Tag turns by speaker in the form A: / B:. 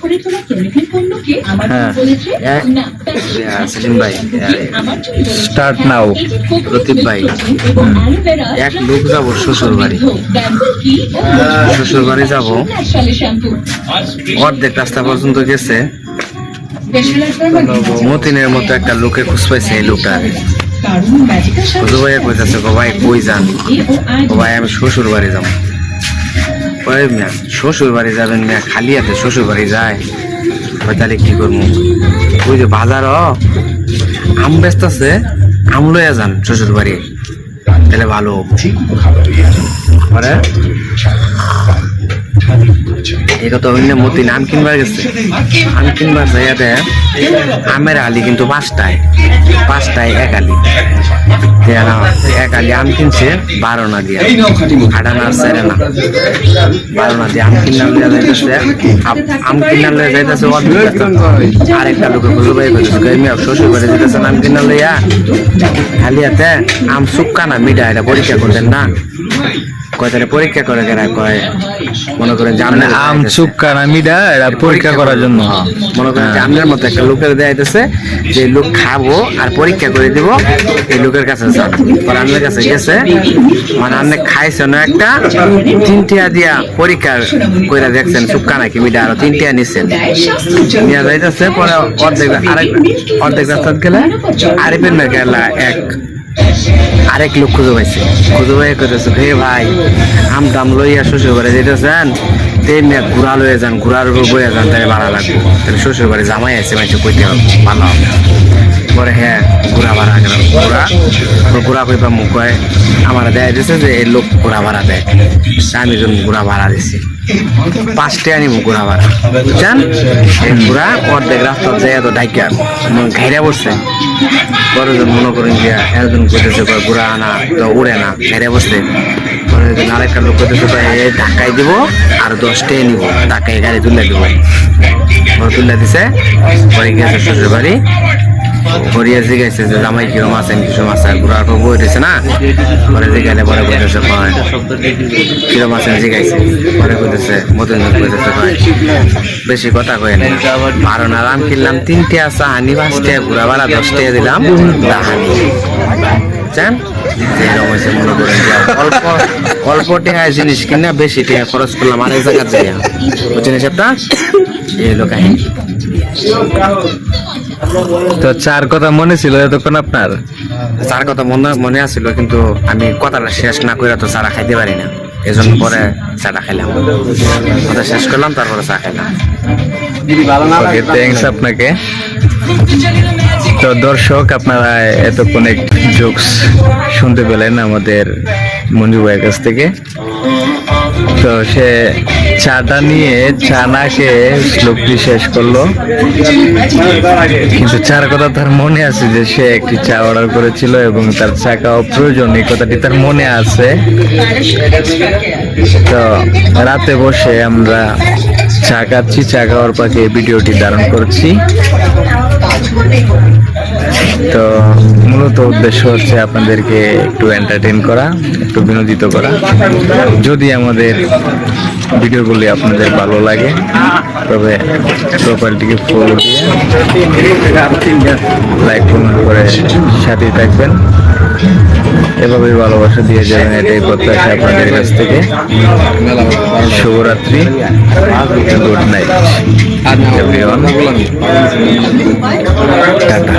A: করে পণ্যকে আমার
B: হ্যাঁ।
A: বলেছে না
B: হ্যাঁ, সেলিম ভাই। এক লোক যাব শ্বশুর বাড়ি। শ্বশুর বাড়ি যাব। অর্ধেক রাস্তা পর্যন্ত গেছে। মতিনের মতো একটা লোকে খুঁজ পাইছে এই লোকটা। ভাইয়া কইতাছে গো ভাই কই যান? ভাই আমি শ্বশুর বাড়ি যাব। ওই মিয়া? শ্বশুর বাড়ি যাবেন মিয়া খালি আছে শ্বশুর বাড়ি যায়। ওই তাহলে কি করব? ওই যে বাজার আম ব্যস্ত আছে আম লইয়া যান শ্বশুর বাড়ি তাহলে ভালো হব। এই কথা অন্য মতি নাম কিনবার গেছে। আম কিনবার জায়গাতে আমের আলি কিন্তু পাঁচটায় পাঁচটায় এক আলি। এক আলি আম কিনছে, বারো না দিয়া। আটা না সেরে না। বারো না দিয়ে আম কিনার লইয়া যাইতেছে। আম- কিনার লইয়া যাইতেছে। আরেকটা লোকে কই মিয়া, শ্বশুর বাড়ি যেতেছে আম কিনার লইয়া? আম সুক্কা না, মিঠা, এটা পরীক্ষা করতেন না। কয় তাহলে পরীক্ষা করে কেনা কয় মনে করেন যে
C: মানে
B: আমনের
C: আম চুক্কা না মিডা এটা পরীক্ষা করার জন্য।
B: হ্যাঁ, মনে করেন যে আমনের মতো একটা লোকের দেয়া যাইতেছে যে লোক খাব আর পরীক্ষা করে দিব এই লোকের কাছে যান। পরে আমনের কাছে গেছে মানে আপনি খাইছে না একটা তিনটিয়া দিয়া পরীক্ষা কইরা দেখছেন সুক্কা নাকি মিটা আরও তিনটিয়া নিচ্ছেন নিয়ে যাইতেছে পরে অর্ধেক আরেক অর্ধেক রাস্তা গেলে আরেফের মেঘেলা এক আরেক লোক খুঁজে পাইছে। খুঁজে পাই কইতেছে, হে ভাই আম দাম লইয়া শ্বশুর বাড়ি যেতেছেন তেমনি এক ঘোড়া লইয়া যান ঘোড়ার উপর বইয়া যান, তাহলে ভাড়া লাগবে। তাহলে শ্বশুর বাড়ি জামাই আছে মাইছে কইতে হবে ভালো হবে। পরে হ্যাঁ ঘোড়া ভাড়া গেলাম ঘোড়া ঘোড়া কইবা মুখ কয় আমার দেয় দিছে যে এই লোক ঘোড়া ভাড়া দেয়। আমি জন ঘোড়া ভাড়া দিছি। পাঁচটা আনিব ঘোড়া ভাড়া। বুঝছেন এই ঘোড়া অর্ধেক রাস্তা যায় তো ডাইকা ঘেরা বসছে। বড়জন মনে করেন যে একজন কইতেছে, কয় ঘোড়া আনা, তো উড়ে না। ঘেরে বসছে। পরে একজন আরেকটা লোক এই ঢাকায় দিব আর দশটাই নিব ঢাকায় গাড়ি তুলে দিব। তুলে দিছে। পরে গিয়েছে শ্বশুর বাড়ি করিয়া জিগাইছে যে জামাই কিরম আছেন কিছু আছে ঘোড়ার পর বই রয়েছে না? পরে জিগাইলে পরে কইতেছে কয়, কিরম আছেন জিগাইছে পরে কইতেছে মতন কইতেছে কয় বেশি কথা কয় না বারো না রাম কিনলাম তিনটে আছে হানি পাঁচটে ঘোড়া ভাড়া দশটে দিলাম হানি বুঝছেন হয়েছে মনে করেন অল্প অল্প টাকায় জিনিস কিনা বেশি টাকা খরচ করলাম আরেক জায়গা বুঝছেন হিসাবটা এই হলো কাহিনী
C: তো চার কথা মনে ছিল এতক্ষণ আপনার?
B: তার কথা মনে মনে আছিল কিন্তু আমি কথাটা শেষ না করে তো চারা খাইতে পারি না। এজন্য পরে চাটা খাইলাম। কথা শেষ করলাম তারপরে চা খাইলাম।
C: ওকে থ্যাংকস আপনাকে। তো দর্শক আপনারা এতক্ষণ জোকস শুনতে পেলেন আমাদের মঞ্জু ভাইয়ের কাছ থেকে। তো সে চাটা নিয়ে চা না খেয়ে শ্লোকটি শেষ করল। কিন্তু চার কথা তার মনে আছে যে সে একটি চা অর্ডার করেছিল এবং তার চা খাওয়া প্রয়োজন, এই কথাটি তার মনে আছে। তো রাতে বসে আমরা চা খাচ্ছি, চা খাওয়ার পাখি ভিডিওটি ধারণ করছি। তো মূলত উদ্দেশ্য হচ্ছে আপনাদেরকে একটু এন্টারটেন করা, একটু বিনোদিত করা। যদি আমাদের ভিডিওগুলি আপনাদের ভালো লাগে, তবে প্রোফাইলটিকে ফলো দিয়ে লাইক কমেন্ট করে সাথেই থাকবেন। এভাবেই ভালোবাসা দিয়ে যাবেন, এটাই প্রত্যাশা আপনাদের কাছ থেকে। শুভরাত্রি গুড নাইট টাটা।